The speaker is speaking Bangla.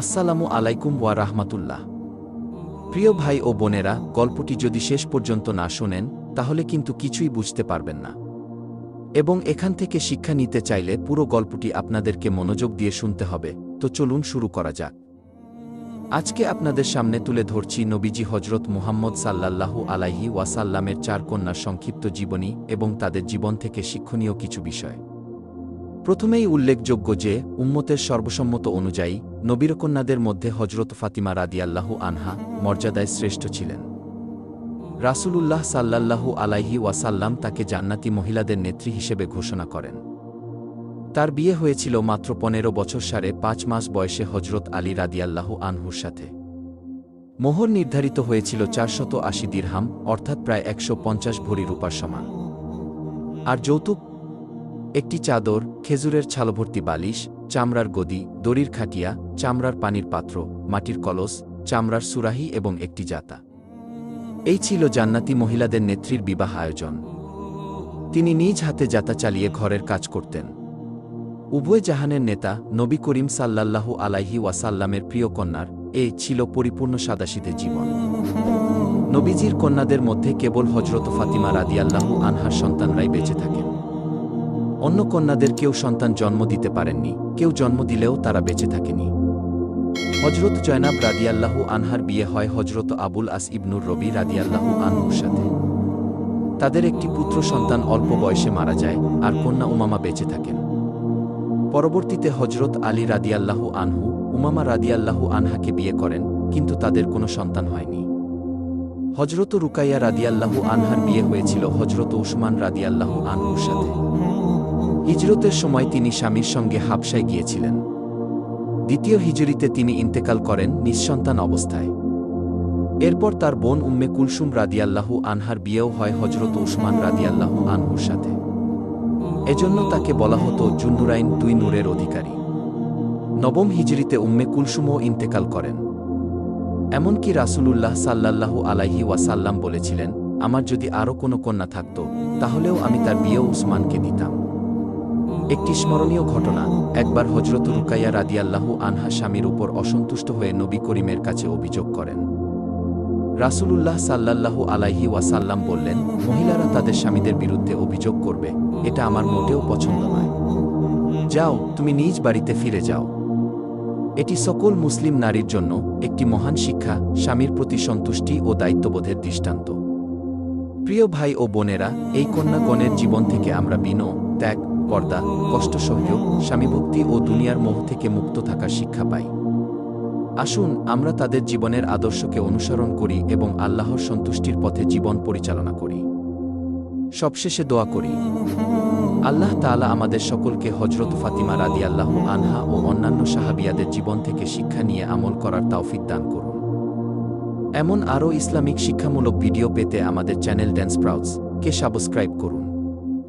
আসসালামু আলাইকুম ওয়া রাহমাতুল্লাহ। প্রিয় ভাই ও বোনেরা, গল্পটি যদি শেষ পর্যন্ত না শোনেন, তাহলে কিন্তু কিছুই বুঝতে পারবেন না। এবং এখান থেকে শিক্ষা নিতে চাইলে পুরো গল্পটি আপনাদেরকে মনোযোগ দিয়ে শুনতে হবে, তো চলুন শুরু করা যাক। আজকে আপনাদের সামনে তুলে ধরছি নবীজি হজরত মুহাম্মদ সাল্লাল্লাহু আলাইহি ওয়াসাল্লামের চার কন্যার সংক্ষিপ্ত জীবনী এবং তাদের জীবন থেকে শিক্ষণীয় কিছু বিষয়। প্রথমেই উল্লেখযোগ্য যে, উম্মতের সর্বসম্মত অনুযায়ী, নবীরকন্যাদের মধ্যে হজরত ফাতিমা রাদিয়াল্লাহু আনহা মর্যাদায় শ্রেষ্ঠ ছিলেন। রাসূলুল্লাহ সাল্লাল্লাহু আলাইহি ওয়াসাল্লাম তাকে জান্নাতি মহিলাদের নেত্রী হিসেবে ঘোষণা করেন। তার বিয়ে হয়েছিল মাত্র পনেরো বছর সাড়ে পাঁচ মাস বয়সে হজরত আলী রাদিয়াল্লাহু আনহুর সাথে। মোহর নির্ধারিত হয়েছিল চারশত আশি দিরহাম, অর্থাৎ প্রায় একশো পঞ্চাশ ভরি রূপার সমান। আর যৌতুক একটি চাদর, খেজুরের ছালভর্তি বালিশ, চামড়ার গদি, দড়ির খাটিয়া, চামড়ার পানির পাত্র, মাটির কলস, চামড়ার সুরাহি এবং একটি জাতা। এই ছিল জান্নাতি মহিলাদের নেত্রীর বিবাহ আয়োজন। তিনি নিজ হাতে জাতা চালিয়ে ঘরের কাজ করতেন। উভয় জাহানের নেতা নবী করিম সাল্লাল্লাহু আলাইহি ওয়াসাল্লামের প্রিয় কন্যার এ ছিল পরিপূর্ণ সাদাশীতে জীবন। নবীজির কন্যাদের মধ্যে কেবল হজরত ফাতিমা রাদিয়াল্লাহু আনহার সন্তানরাই বেঁচে থাকেন। অন্য কন্যাদের কেউ সন্তান জন্ম দিতে পারেননি, কেউ জন্ম দিলেও তারা বেঁচে থাকেনি। হজরত জয়নাব রাদিয়াল্লাহু আনহার বিয়ে হয় হজরত আবুল আস ইবনুর রবি রাদিয়াল্লাহু আনহুর সাথে। তাদের একটি পুত্র সন্তান অল্প বয়সে মারা যায়, আর কন্যা উমামা বেঁচে থাকেন। পরবর্তীতে হজরত আলী রাদিয়াল্লাহু আনহু উমামা রাদিয়াল্লাহু আনহাকে বিয়ে করেন, কিন্তু তাদের কোনো সন্তান হয়নি। হজরত রুকাইয়া রাদিয়াল্লাহু আনহার বিয়ে হয়েছিল হজরত উসমান রাদিয়াল্লাহু আনহুর সাথে। হিজরতের সময় তিনি স্বামীর সঙ্গে হাবসায় গিয়েছিলেন। দ্বিতীয় হিজরিতে তিনি ইন্তেকাল করেন নিঃসন্তান অবস্থায়। এরপর তার বোন উম্মে কুলসুম রাদিয়াল্লাহু আনহার বিয়েও হয় হজরত উসমান রাদিয়াল্লাহু আনহুর সাথে। এজন্য তাকে বলা হতো জুন্নুরাইন দুই নূরের অধিকারী। নবম হিজরিতে উম্মে কুলসুমও ইন্তেকাল করেন। এমনকি রাসূলুল্লাহ সাল্লাল্লাহু আলাইহি ওয়াসাল্লাম বলেছিলেন, আমার যদি আরও কোনো কন্যা থাকত, তাহলেও আমি তার বিয়েও উসমানকে দিতাম। একটি স্মরণীয় ঘটনা। একবার হজরত রুকাইয়া রাদিয়াল্লাহু আনহা স্বামীর উপর অসন্তুষ্ট হয়ে নবী করিমের কাছে অভিযোগ করেন। রাসূলুল্লাহ সাল্লাল্লাহু আলাইহি ওয়াসাল্লাম বললেন, মহিলারা তাদের স্বামীদের বিরুদ্ধে অভিযোগ করবে। এটা আমার মোটেও পছন্দ নয়। যাও, তুমি নিজ বাড়িতে ফিরে যাও। এটি সকল মুসলিম নারীর জন্য একটি মহান শিক্ষা, স্বামীর প্রতি সন্তুষ্টি ও দায়িত্ববোধের দৃষ্টান্ত। প্রিয় ভাই ও বোনেরা, এই কন্যাগণের জীবন থেকে আমরা বিন ত্যাগ পর্দা, কষ্ট সহযোগ, স্বামীভক্তি ও দুনিয়ার মোহ থেকে মুক্ত থাকার শিক্ষা পাই। আসুন আমরা তাদের জীবনের আদর্শকে অনুসরণ করি এবং আল্লাহর সন্তুষ্টির পথে জীবন পরিচালনা করি। সবশেষে দোয়া করি, আল্লাহ তাআলা আমাদের সকলকে হজরত ফাতিমা রাদি আল্লাহ আনহা ও অন্যান্য সাহাবিয়াদের জীবন থেকে শিক্ষা নিয়ে আমল করার তাওফিক দান করুন। এমন আরও ইসলামিক শিক্ষামূলক ভিডিও পেতে আমাদের চ্যানেল ড্যান্স প্রাউডস কে সাবস্ক্রাইব করুন।